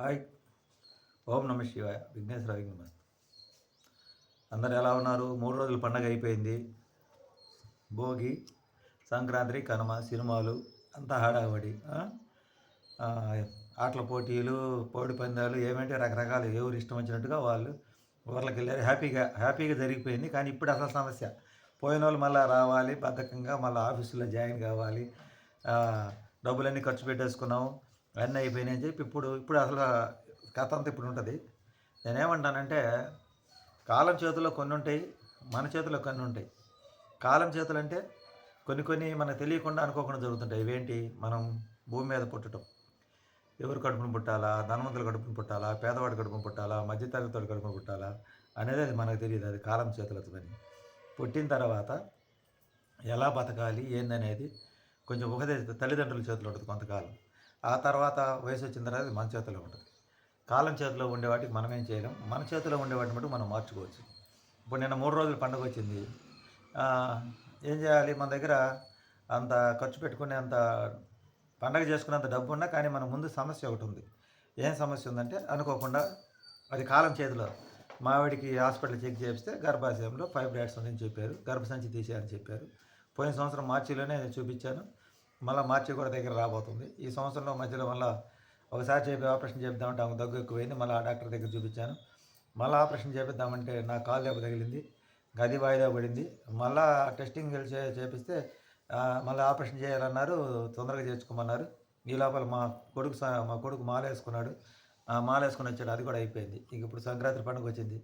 Hi. ఓం నమ శివాయ. విఘ్నేశ్వర విఘ్నమ అందరు ఎలా ఉన్నారు? మూడు రోజుల పండగ అయిపోయింది. భోగి సంక్రాంతి కనుమ సినిమాలు అంతా హడావడి. ఆటల పోటీలు పోటీ పందాలు ఏమంటే రకరకాలు. ఎవరు ఇష్టం వచ్చినట్టుగా వాళ్ళు ఊర్లకు వెళ్ళారు. హ్యాపీగా హ్యాపీగా జరిగిపోయింది. కానీ ఇప్పుడు అసలు సమస్య. పోయిన వాళ్ళు మళ్ళీ రావాలి బద్ధకంగా మళ్ళీ ఆఫీసులో జాయిన్ కావాలి. డబ్బులన్నీ ఖర్చు పెట్టేసుకున్నాము. అన్నీ అయిపోయినాయి అని చెప్పి ఇప్పుడు ఇప్పుడు అసలు కథ అంతా ఇప్పుడు ఉంటుంది. నేనేమంటానంటే కాలం చేతిలో కొన్ని ఉంటాయి మన చేతిలో కొన్ని ఉంటాయి. కాలం చేతులు అంటే కొన్ని కొన్ని మనకు తెలియకుండా అనుకోకుండా జరుగుతుంటాయి. ఇవేంటి? మనం భూమి మీద పుట్టడం ఎవరు కడుపును పుట్టాలా? ధనవంతులు కడుపును పుట్టాలా? పేదవాడు కడుపును పుట్టాలా? మధ్యతరగతి కడుపును పుట్టాలా? అనేది అది మనకు తెలియదు. అది కాలం చేతులతో పని. పుట్టిన తర్వాత ఎలా బతకాలి? ఏందనేది కొంచెం ఉపదేశ తల్లిదండ్రుల చేతిలో ఉంటుంది కొంతకాలం. ఆ తర్వాత వయసు వచ్చిన తర్వాత అది మన చేతిలో ఉంటుంది. కాలం చేతిలో ఉండే వాటికి మనం ఏం చేయలేం. మన చేతిలో ఉండే వాటిని బట్టి మనం మార్చుకోవచ్చు. ఇప్పుడు నిన్న మూడు రోజులు పండుగ వచ్చింది. ఏం చేయాలి? మన దగ్గర అంత ఖర్చు పెట్టుకునే అంత పండగ చేసుకునేంత డబ్బు ఉన్నా కానీ మన ముందు సమస్య ఒకటి ఉంది. ఏం సమస్య ఉందంటే అనుకోకుండా అది కాలం చేతిలో మావిడికి హాస్పిటల్ చెక్ చేపిస్తే గర్భాశయంలో ఫైబ్రాయిడ్స్ ఉందని చెప్పారు. గర్భసంచి తీసేయాలని చెప్పారు. పోయిన సంవత్సరం మార్చిలోనే చూపించాను. మళ్ళీ మార్చి కూడా దగ్గర రాబోతుంది. ఈ సంవత్సరంలో మధ్యలో మళ్ళీ ఒకసారి చెప్పి ఆపరేషన్ చేద్దామంటే ఆమె దగ్గు ఎక్కువైంది. మళ్ళీ ఆ డాక్టర్ దగ్గర చూపించాను. మళ్ళీ ఆపరేషన్ చేపిద్దామంటే నా కాలు దెబ్బ తగిలింది గది వాయిదా పడింది. మళ్ళా టెస్టింగ్ చే చేపిస్తే మళ్ళీ ఆపరేషన్ చేయాలన్నారు తొందరగా చేర్చుకోమన్నారు. ఈ లోపల మా కొడుకు స- మా కొడుకు మాల వేసుకున్నాడు వచ్చాడు. అది కూడా అయిపోయింది. ఇంక ఇప్పుడు సంక్రాంతి పండుగ వచ్చింది.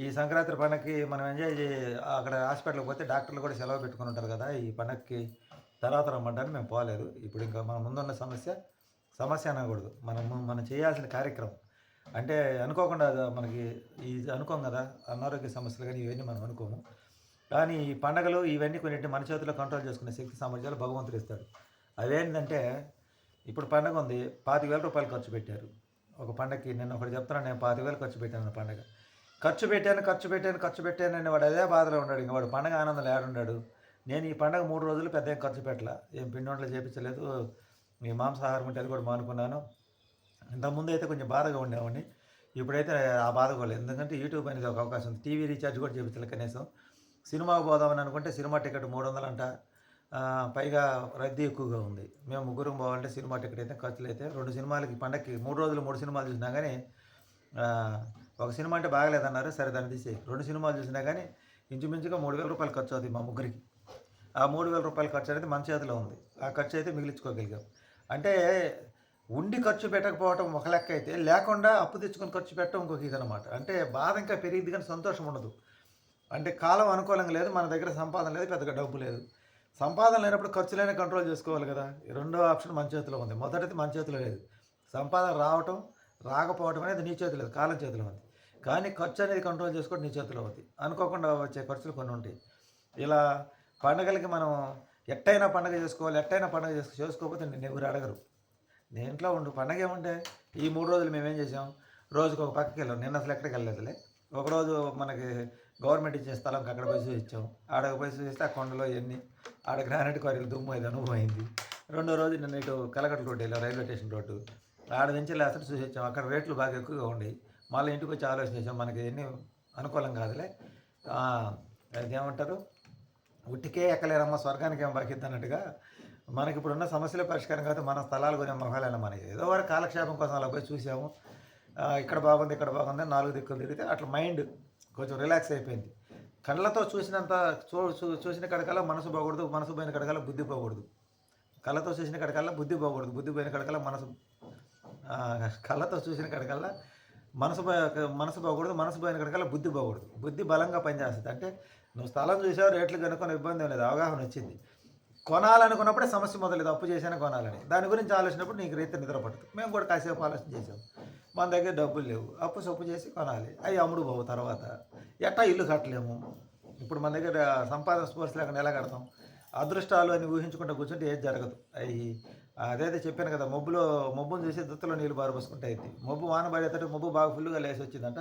ఈ సంక్రాంతి పండుగకి మనం ఎంజాయ్ చే అక్కడ హాస్పిటల్కి పోతే డాక్టర్లు కూడా సెలవు పెట్టుకుని ఉంటారు కదా. ఈ పండగకి తర్వాత రమ్మంటారు మేము పోలేదు. ఇప్పుడు ఇంకా మన ముందున్న సమస్య సమస్య అనకూడదు. మనం మనం చేయాల్సిన కార్యక్రమం. అంటే అనుకోకుండా మనకి ఇది అనుకోం కదా అనారోగ్య సమస్యలు కానీ ఇవన్నీ మనం అనుకోము. కానీ ఈ పండగలు ఇవన్నీ కొన్నింటిని మన చేతిలో కంట్రోల్ చేసుకునే శక్తి సామర్థ్యాలు భగవంతుడు ఇస్తాడు. అవేంటంటే ఇప్పుడు పండగ ఉంది పాతిక వేల రూపాయలు ఖర్చు పెట్టారు. ఒక పండగకి నేను ఒకటి చెప్తున్నాను నేను పాతిక వేలు ఖర్చు పెట్టాను పండగ. ఖర్చు పెట్టాను ఖర్చు పెట్టాను ఖర్చు పెట్టాను అని వాడు అదే బాధలో ఉన్నాడు. ఇంకా వాడు పండగ ఆనందం ఏడున్నాడు నేను ఈ పండగ మూడు రోజులు పెద్ద ఏం ఖర్చు పెట్టలా. ఏం పిండి వంటలు చేపించలేదు. ఈ మాంసాహారం ఉంటే అది కూడా మానుకున్నాను. ఇంతకుముందు అయితే కొంచెం బాధగా ఉండేవాడిని. ఇప్పుడైతే ఆ బాధ కూడా ఎందుకంటే యూట్యూబ్ అనేది ఒక అవకాశం ఉంది. టీవీ రీఛార్జ్ కూడా చేపించలేదు కనీసం. సినిమాకు పోదామని అనుకుంటే సినిమా టికెట్ మూడు వందలంట పైగా రద్దీ ఎక్కువగా ఉంది. మేము ముగ్గురం పోవాలంటే సినిమా టికెట్ అయితే ఖర్చులు అయితే రెండు సినిమాలకి పండగకి మూడు రోజులు మూడు సినిమాలు చూసినా కానీ ఒక సినిమా అంటే బాగలేదన్నారు. సరే దాన్ని తీసి రెండు సినిమాలు చూసినా కానీ ఇంచుమించుగా మూడు వేల రూపాయలు ఖర్చు అవుతుంది మా ముగ్గురికి. ఆ మూడు వేల రూపాయల ఖర్చు అనేది మన చేతిలో ఉంది. ఆ ఖర్చు అయితే మిగిలించుకోగలిగాం. అంటే ఉండి ఖర్చు పెట్టకపోవటం ఒక లెక్క అయితే లేకుండా అప్పు తెచ్చుకొని ఖర్చు పెట్టడం ఇంకొక ఇదనమాట అంటే బాధ ఇంకా పెరిగింది కానీ సంతోషం ఉండదు. అంటే కాలం అనుకూలంగా లేదు మన దగ్గర సంపాదన లేదు పెద్దగా డబ్బు లేదు. సంపాదన లేనప్పుడు ఖర్చులైనా కంట్రోల్ చేసుకోవాలి కదా. ఈ రెండో ఆప్షన్ మన చేతిలో ఉంది. మొదటిది మన చేతిలో లేదు. సంపాదన రావటం రాకపోవటం అనేది నీ చేతిలో లేదు కాలం చేతిలో ఉంది. కానీ ఖర్చు అనేది కంట్రోల్ చేసుకోవడం నీ చేతిలో ఉంది. అనుకోకుండా వచ్చే ఖర్చులు కొన్ని ఉంటాయి. ఇలా పండగలకి మనం ఎట్టయినా పండగ చేసుకోవాలి ఎట్టయినా పండగ చేసుకో చేసుకోకపోతే నేను ఎవరు అడగరు. నేను ఇంట్లో ఉండు. పండగ ఏముంటే ఈ మూడు రోజులు మేము ఏం చేసాం? రోజుకి ఒక పక్కకి వెళ్ళాం. నిన్న అసలు ఎక్కడికి వెళ్ళలేదులే. ఒకరోజు మనకి గవర్నమెంట్ ఇచ్చే స్థలంకి అక్కడ పోయి చూపించాం. ఆడకు పోయి చూపిస్తే ఆ కొండలో ఇవన్నీ ఆడ గ్రానైట్ క్వారీలు దుమ్ము అది అనుభవం అయింది రెండో రోజు నిన్న ఇటు కలకట్ట రోడ్డు వెళ్ళాం రైల్వే స్టేషన్ రోడ్డు. ఆడ నుంచి లేకపోతే చూసి వచ్చాం అక్కడ రేట్లు బాగా ఎక్కువగా ఉండేవి మళ్ళీ ఇంటికి వచ్చి ఆలోచన చేసాం. మనకి ఎన్ని అనుకూలం కాదులే. అది అదేమంటారు ఉట్టికే ఎక్కలేరమ్మ స్వర్గానికి ఏం బాకిద్ది అన్నట్టుగా మనకి ఇప్పుడున్న సమస్యల పరిష్కారం కాదు మన స్థలాలు కొనే మొహాలైనా మనకి ఏదో వరకు కాలక్షేపం కోసం అలా పోయి చూసాము. ఇక్కడ బాగుంది ఇక్కడ బాగుంది నాలుగు దిక్కులు తిరిగితే అట్లా మైండ్ కొంచెం రిలాక్స్ అయిపోయింది. కళ్ళతో చూసినంత చూ చూ- చూసిన కడకల్లా మనసు బాగూడదు మనసు పోయిన కడకల్లా బుద్ధి పోకూడదు. కళ్ళతో చూసిన కడకల్లా బుద్ధి పోకూడదు బుద్ధి పోయిన కడకల్లా మనసు కళ్ళతో చూసిన కడకల్లా మనసు పో- మనసు పోకూడదు మనసు పోయిన కడకల్లా బుద్ధి పోకూడదు. బుద్ధి బలంగా పనిచేస్తుంది. అంటే నువ్వు స్థలం చూసావు రేట్లు కనుక్కొని ఇబ్బంది ఏం లేదు అవగాహన వచ్చింది. కొనాలనుకున్నప్పుడే సమస్య మొదలేదు అప్పు చేశాను కొనాలని. దాని గురించి ఆలోచనప్పుడు నీకు రైతు నిద్ర పడుతుంది మేము కూడా కాసేపు ఆలోచన చేసాం మన దగ్గర డబ్బులు లేవు అప్పు సొప్పు చేసి కొనాలి. అవి అమ్ముడు బాబు తర్వాత. ఎట్టా ఇల్లు కట్టలేము. ఇప్పుడు మన దగ్గర సంపాదన స్పోర్ట్స్ లేకుండా ఎలా కడతాం? అదృష్టాలు అని ఊహించుకుంటూ కూర్చుంటే ఏది జరగదు. అవి అదైతే చెప్పాను కదా మబ్బులో మబ్బును చూసి దుత్తలో నీళ్ళు బారబోసుకుంటే అయింది మబ్బు వాన పడేటట్టు మబ్బు బాగా ఫుల్గా లేసి వచ్చిందంట.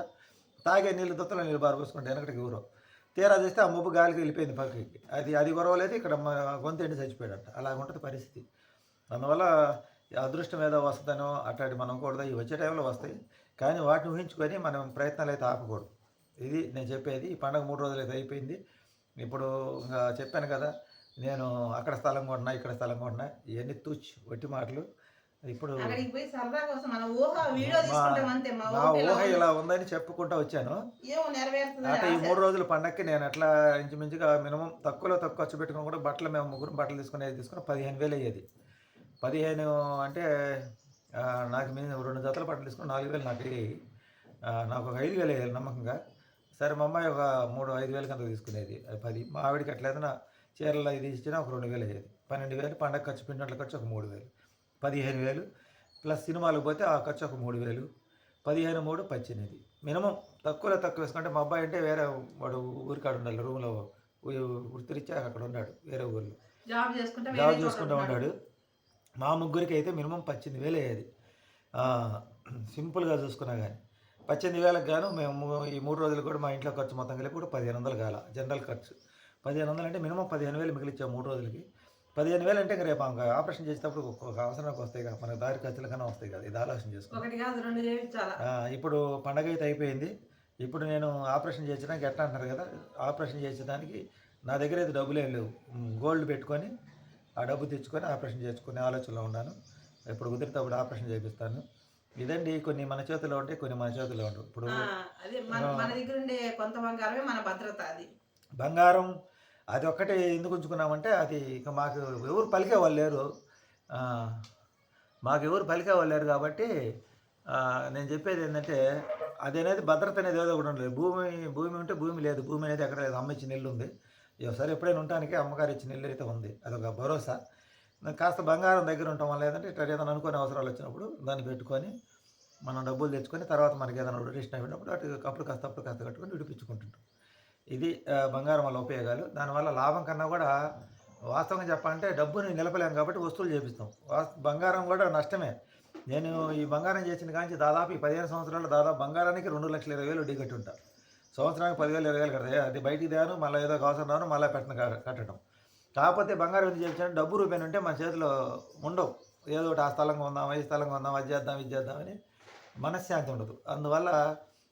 తాగే నీళ్ళు దుత్తలో నీళ్ళు బారబోసుకుంటే వెనకటికి ఊరు తీరా చూస్తే ఆ మబ్బు గాలికి వెళ్ళిపోయింది పక్కకి. అది అది గొరవలేదు ఇక్కడ గొంతు ఎండి చచ్చిపోయాడట. అలా ఉంటుంది పరిస్థితి. అందువల్ల అదృష్టం ఏదో వస్తుందనో అట్లాంటి మనం కూడా ఇవి వచ్చే టైంలో వస్తాయి. కానీ వాటిని ఊహించుకొని మనం ప్రయత్నాలు అయితే ఆపకూడదు. ఇది నేను చెప్పేది. ఈ పండగ మూడు రోజులు అయితే అయిపోయింది. ఇప్పుడు ఇంకా చెప్పాను కదా నేను అక్కడ స్థలం కొన్నా ఇక్కడ స్థలం కొన్నా ఇవన్నీ తూచి వట్టి మాటలు. ఇప్పుడు నా ఊహ ఇలా ఉందని చెప్పుకుంటూ వచ్చాను. అంటే ఈ మూడు రోజుల పండగకి నేను ఎట్లా ఇంచుమించుగా మినిమం తక్కువలో తక్కువ ఖర్చు పెట్టుకుని కూడా బట్టలు మేము ముగ్గురు బట్టలు తీసుకునేది తీసుకుని పదిహేను వేలు అయ్యేది. పదిహేను అంటే నాకు మేము రెండు జతల బట్టలు తీసుకుని నాలుగు వేలు నాకు అయ్యాయి. నాకు ఒక ఐదు వేలు అయ్యాయి నమ్మకంగా. సరే మా అమ్మాయి ఒక మూడు ఐదు వేలకి అంత తీసుకునేది. అది పది. మా ఆవిడకి ఎట్లయినా చీరలు ఇది ఇచ్చినా ఒక రెండు వేలు అయ్యేది. పన్నెండు వేలు పండగ ఖర్చు పిండి ఖర్చు ఒక మూడు వేలు. పదిహేను వేలు ప్లస్ సినిమాలకు పోతే ఆ ఖర్చు ఒక మూడు వేలు పదిహేను మూడు పద్దెనిమిది. మినిమం తక్కువలో తక్కువ వేసుకుంటే మా అబ్బాయి అంటే వేరే వాడు ఊరికాడ ఉండాలి రూమ్లో వృత్తిరీత్యా అక్కడ ఉన్నాడు వేరే ఊర్లో. జాబ్ చేసుకుంటా జాబ్ చేసుకుంటూ ఉన్నాడు. మా ముగ్గురికి అయితే మినిమం పద్దెనిమిది వేలు అయ్యేది సింపుల్గా చూసుకున్నా కానీ పద్దెనిమిది వేలకు గాను మేము ఈ మూడు రోజులు కూడా మా ఇంట్లో ఖర్చు మొత్తం కలిపి కూడా పదిహేను వందలు కాల జనరల్ ఖర్చు. పదిహేను వందలు అంటే మినిమం పదిహేను వేలు మిగిలిచ్చాం మూడు రోజులకి. పదిహేను వేలు అంటే ఇంక రేపు ఇంకా ఆపరేషన్ చేసేటప్పుడు ఒక్కొక్క అవసరానికి వస్తాయి కదా మనకు దారి ఖర్చులు కన్నా వస్తాయి కదా ఇది ఆలోచన చేసుకో. ఒకటి కాదు రెండు చేయించాలా? ఆ, ఇప్పుడు పండగ అయితే అయిపోయింది. ఇప్పుడు నేను ఆపరేషన్ చేయించడానికి ఎట్లా అంటారు కదా ఆపరేషన్ చేసేదానికి నా దగ్గర అయితే డబ్బులు లేవు. గోల్డ్ పెట్టుకొని ఆ డబ్బు తెచ్చుకొని ఆపరేషన్ చేసుకునే ఆలోచనలో ఉన్నాను. ఇప్పుడు కుదిరితే అప్పుడు ఆపరేషన్ చేపిస్తాను ఇదండి కొన్ని మన చేతిలో ఉంటాయి కొన్ని మన చేతిలో ఉండవు. ఇప్పుడు ఆ, అదే మన మన దగ్గర ఉండే కొంత బంగారమే మన భద్రత అది. బంగారం అది ఒక్కటే ఎందుకు ఉంచుకున్నామంటే అది ఇక మాకు ఎవరు పలికే వాళ్ళు లేరు. మాకు ఎవరు పలికే వాళ్ళు లేరు కాబట్టి నేను చెప్పేది ఏంటంటే అది అనేది భద్రత అనేది ఏదో ఒకటి ఉండలేదు భూమి భూమి ఉంటే భూమి లేదు. భూమి అనేది ఎక్కడ లేదు. అమ్మ ఇచ్చిన ఇల్లు ఉంది. ఒకసారి ఎప్పుడైనా ఉండటానికి అమ్మగారు ఇచ్చిన ఇల్లు అయితే ఉంది. అదొక భరోసా. కాస్త బంగారం దగ్గర ఉండటం వల్ల ఏంటంటే ఇట్లా ఏదైనా అనుకునే అవసరాలు వచ్చినప్పుడు దాన్ని పెట్టుకొని మనం డబ్బులు తెచ్చుకొని తర్వాత మనకి ఏదైనా రొటేషన్ అయినప్పుడు అటు అప్పుడు కాస్త అప్పుడు కాస్త కట్టుకొని విడిపించుకుంటుంటాం. ఇది బంగారం వల్ల ఉపయోగాలు. దానివల్ల లాభం కన్నా కూడా వాస్తవంగా చెప్పాలంటే డబ్బుని నిలపలేం కాబట్టి వస్తువులు చేపిస్తాం. బంగారం కూడా నష్టమే. నేను ఈ బంగారం చేసిన కానీ దాదాపు ఈ పదిహేను సంవత్సరాలు దాదాపు బంగారానికి రెండు లక్షల ఇరవై వేలు వడ్డీ కట్టి ఉంటా సంవత్సరానికి పదివేలు ఇరవై వేలు కడతాయి. అది బయటికి దాను మళ్ళీ ఏదో అవసరం రాను మళ్ళీ పెట్టిన కట్టడం. కాకపోతే బంగారం ఎందుకు చేయించాను? డబ్బు రూపాయలు ఉంటే మన చేతిలో ఉండవు. ఏదో ఒకటి ఆ స్థలం కొందాం ఈ స్థలం కొందాం అది చేద్దాం ఇది చేద్దామని మనశ్శాంతి ఉండదు. అందువల్ల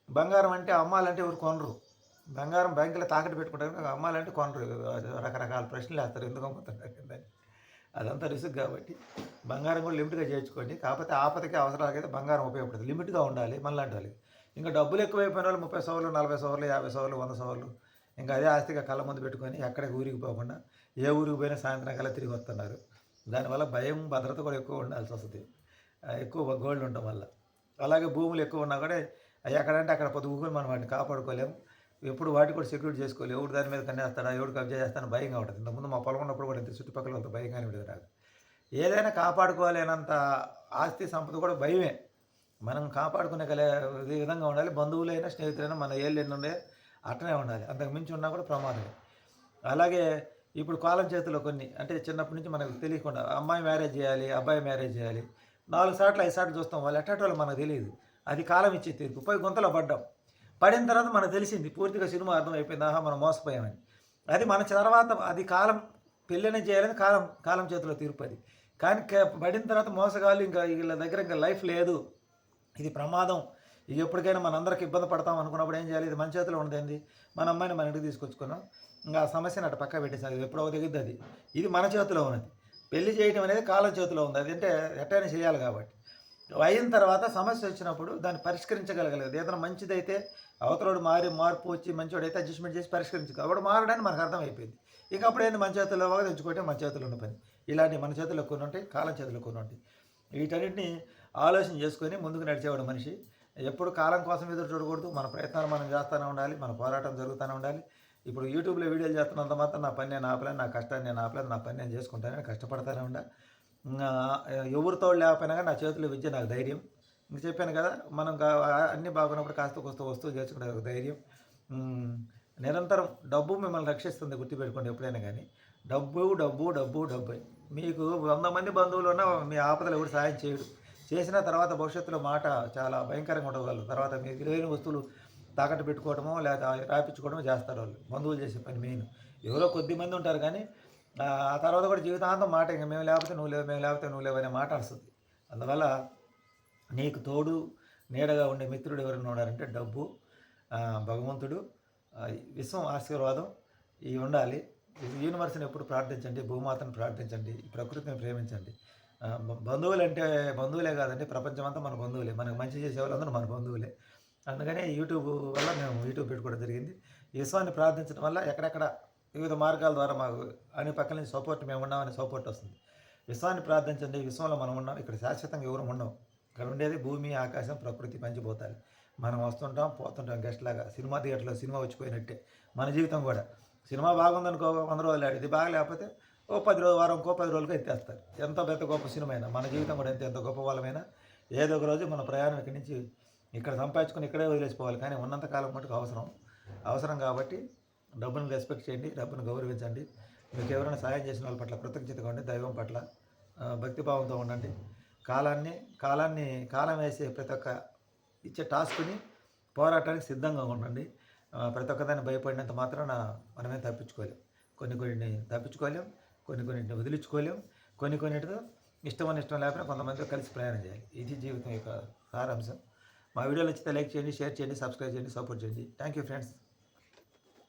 బంగారం అంటే అమ్మాలంటే ఎవరు కొనరు. బంగారం బ్యాంకులో తాకట్టు పెట్టుకుంటారు. అమ్మాలంటే కొనరు. రకరకాల ప్రశ్నలు వేస్తారు. ఎందుకు అమ్ముతున్నారు? అదంతా రిస్క్ కాబట్టి బంగారం కూడా లిమిట్గా చేర్చుకోండి కాకపోతే ఆపదకి అవసరాలకైతే బంగారం ఉపయోగపడుతుంది. లిమిట్గా ఉండాలి. మనలాంటి వాళ్ళకి. ఇంకా డబ్బులు ఎక్కువైపోయిన వాళ్ళు ముప్పై సవర్లు నలభై సవర్లు యాభై సవర్లు వంద సవర్లు ఇంకా అదే ఆస్తిగా కళ్ళ ముందు పెట్టుకొని ఎక్కడికి ఊరికి పోకుండా ఏ ఊరికి పోయినా సాయంత్రం కల్లా తిరిగి వస్తున్నారు. దానివల్ల భయం భద్రత కూడా ఎక్కువ ఉండాల్సి వస్తుంది. ఎక్కువ గోల్డ్ ఉండటం వల్ల. అలాగే భూములు ఎక్కువ ఉన్నా కూడా ఎక్కడంటే అక్కడ పొద్దుకొని మనం వాటిని కాపాడుకోలేము. ఎప్పుడు వాటి కూడా సెక్యూరిటీ చేసుకోవాలి. ఎవరు దాని మీద కన్నేస్తాడా ఎవడు కబ్జా చేస్తాను భయంగా ఉంటుంది. ఇంతకుముందు మా పొలం ఉన్నప్పుడు కూడా ఇంత చుట్టుపక్కల అంత భయంగానే ఉండేది నాకు. ఏదైనా కాపాడుకోలేనంత ఆస్తి సంపద కూడా భయమే. మనం కాపాడుకునే కలే విధంగా ఉండాలి. బంధువులైనా స్నేహితులైనా మన ఏళ్ళు ఎన్ని ఉండే అట్లనే ఉండాలి. అంతకు మించి ఉన్నా కూడా ప్రమాదమే. అలాగే ఇప్పుడు కాలం చేతిలో కొన్ని అంటే చిన్నప్పటి నుంచి మనకు తెలియకుండా అమ్మాయి మ్యారేజ్ చేయాలి అబ్బాయి మ్యారేజ్ చేయాలి. నాలుగు సార్లు ఐదు సార్లు చూస్తాం వాళ్ళు. ఎట్టేటోళ్ళు మనకు తెలియదు. అది కాలం ఇచ్చే తీర్పు పోయి గుంతలో పడ్డాం. పడిన తర్వాత మనకు తెలిసింది పూర్తిగా సినిమా అర్థమైపోయింది ఆహా మనం మోసపోయామని. అది మన తర్వాత అది కాలం పెళ్ళనే చేయాలని కాలం కాలం చేతిలో తీర్పు అది. కానీ పడిన తర్వాత మోసగాళ్ళు ఇంకా వీళ్ళ దగ్గర ఇంకా లైఫ్ లేదు. ఇది ప్రమాదం. ఇది ఎప్పటికైనా మనందరికి ఇబ్బంది పడతాం అనుకున్నప్పుడు ఏం చేయాలి? ఇది మన చేతిలో ఉండదండి మన అమ్మాయిని మన ఇంటికి తీసుకొచ్చుకున్నాం. ఇంకా ఆ సమస్యను అటు పక్క పెట్టేసాలి ఎప్పుడో దిగుద్ది అది. ఇది మన చేతిలో ఉన్నది. పెళ్ళి చేయటం అనేది కాలం చేతిలో ఉంది. అది అంటే ఎట్టైనా చేయాలి కాబట్టి. అయిన తర్వాత సమస్య వచ్చినప్పుడు దాన్ని పరిష్కరించగలగలేదు. ఏదైనా మంచిదైతే అవతలోడు మారి మార్పు వచ్చి మంచివాడైతే అడ్జస్ట్మెంట్ చేసి పరిష్కరించు వాడు మారడానికి మనకు అర్థమైపోయింది. ఇక అప్పుడు ఏంది? మన చేతుల్లో బాగా తెచ్చుకోవటం మన చేతుల్లో ఉన్న పని. ఇలాంటి మన చేతుల్లో కొన్ని ఉంటాయి కాలం చేతుల్లో కొన్ని ఉంటాయి. వీటన్నిటిని ఆలోచన చేసుకొని ముందుకు నడిచేవాడు మనిషి. ఎప్పుడు కాలం కోసం ఎదురు చూడకూడదు. మన ప్రయత్నాలు మనం చేస్తూనే ఉండాలి. మన పోరాటం జరుగుతూనే ఉండాలి. ఇప్పుడు యూట్యూబ్లో వీడియోలు చేస్తున్నంత మాత్రం నా పని నేను ఆపలేను నా కష్టాన్ని నేను ఆపలేదు నా పని నేను చేసుకుంటానని కష్టపడతానే ఉండా. ఎవరితో లేకపోయినా కానీ నా చేతిలో విద్య నాకు ధైర్యం. ఇంక చెప్పాను కదా మనం అన్నీ బాగున్నప్పుడు కాస్త కొస్త వస్తువు చేర్చుకునే ఒక ధైర్యం. నిరంతరం డబ్బు మిమ్మల్ని రక్షిస్తుంది గుర్తుపెట్టుకోండి ఎప్పుడైనా కానీ. డబ్బు డబ్బు డబ్బు డబ్బు. మీకు వంద మంది బంధువులు ఉన్నా మీ ఆపదలు ఎవరు సాయం చేయడు. చేసిన తర్వాత భవిష్యత్తులో మాట చాలా భయంకరంగా ఉండగలరు. తర్వాత మీకు లేని వస్తువులు తాకట్టు పెట్టుకోవడమో లేదా రాయించుకోవడమో చేస్తారు వాళ్ళు. బంధువులు చేసే పని మెయిన్. ఎవరో కొద్ది మంది ఉంటారు కానీ ఆ ఆ తర్వాత కూడా జీవితాంతం మాట ఇంకా మేము లేకపోతే నువ్వు లేవు మేము లేకపోతే నువ్వు లేవు అనే మాట వస్తుంది అందువల్ల నీకు తోడు నీడగా ఉండే మిత్రుడు ఎవరైనా ఉన్నారంటే డబ్బు భగవంతుడు విశ్వం ఆశీర్వాదం ఇవి ఉండాలి. యూనివర్స్ని ఎప్పుడు ప్రార్థించండి భూమాతను ప్రార్థించండి ప్రకృతిని ప్రేమించండి. బంధువులు అంటే బంధువులే కాదండి ప్రపంచం అంతా మన బంధువులే. మనకు మంచి చేసే వాళ్ళందరూ మన బంధువులే. అందుకనే యూట్యూబ్ వల్ల మేము యూట్యూబ్ పెట్టుకోవడం జరిగింది. విశ్వాన్ని ప్రార్థించడం వల్ల ఎక్కడెక్కడ వివిధ మార్గాల ద్వారా మాకు అన్ని పక్కన సపోర్ట్ మేము ఉన్నామని సపోర్ట్ వస్తుంది. విశ్వాన్ని ప్రార్థించండి విశ్వంలో మనం ఉన్నాం ఇక్కడ శాశ్వతంగా ఎవరు ఉండం ఇక్కడ ఉండేది భూమి ఆకాశం ప్రకృతి పంచిపోతాయి. మనం వస్తుంటాం పోతుంటాం గెస్ట్ లాగా. సినిమా థియేటర్లో సినిమా వచ్చిపోయినట్టే. మన జీవితం కూడా. సినిమా బాగుందనుకో వంద రోజులు ఆడి ఇది బాగలేకపోతే ఓ పది రోజు వారం ఇంకో పది రోజులకు ఎత్తేస్తారు. ఎంత పెద్ద గొప్ప సినిమా అయినా మన జీవితం కూడా ఎంత ఎంత గొప్ప వాళ్ళమైనా ఏదో ఒక రోజు మన ప్రయాణం ఇక్కడి నుంచి ఇక్కడ సంపాదించుకుని ఇక్కడే వదిలేసిపోవాలి. కానీ ఉన్నంత కాలం మటుకు అవసరం. అవసరం కాబట్టి డబ్బును రెస్పెక్ట్ చేయండి డబ్బును గౌరవించండి. మీకు ఎవరైనా సహాయం చేసిన వాళ్ళ పట్ల కృతజ్ఞతగా ఉండి దైవం పట్ల భక్తిభావంతో ఉండండి. కాలాన్ని కాలాన్ని కాలం వేసే ప్రతి ఒక్క ఇచ్చే టాస్క్ని పోరాటానికి సిద్ధంగా ఉండండి. ప్రతి ఒక్కదాన్ని భయపడినంత మాత్రాన మనమే తప్పించుకోలేం. కొన్ని కొన్ని తప్పించుకోలేం కొన్ని కొన్నింటిని వదిలించుకోలేం కొన్ని కొన్నిటితో ఇష్టం ఇష్టం లేకపోతే కొంతమందితో కలిసి ప్రయాణం చేయాలి. ఇది జీవితం యొక్క సారాంశం. మా వీడియోలు నచ్చితే లైక్ చేయండి షేర్ చేయండి సబ్స్క్రైబ్ చేయండి సపోర్ట్ చేయండి. Thank you friends.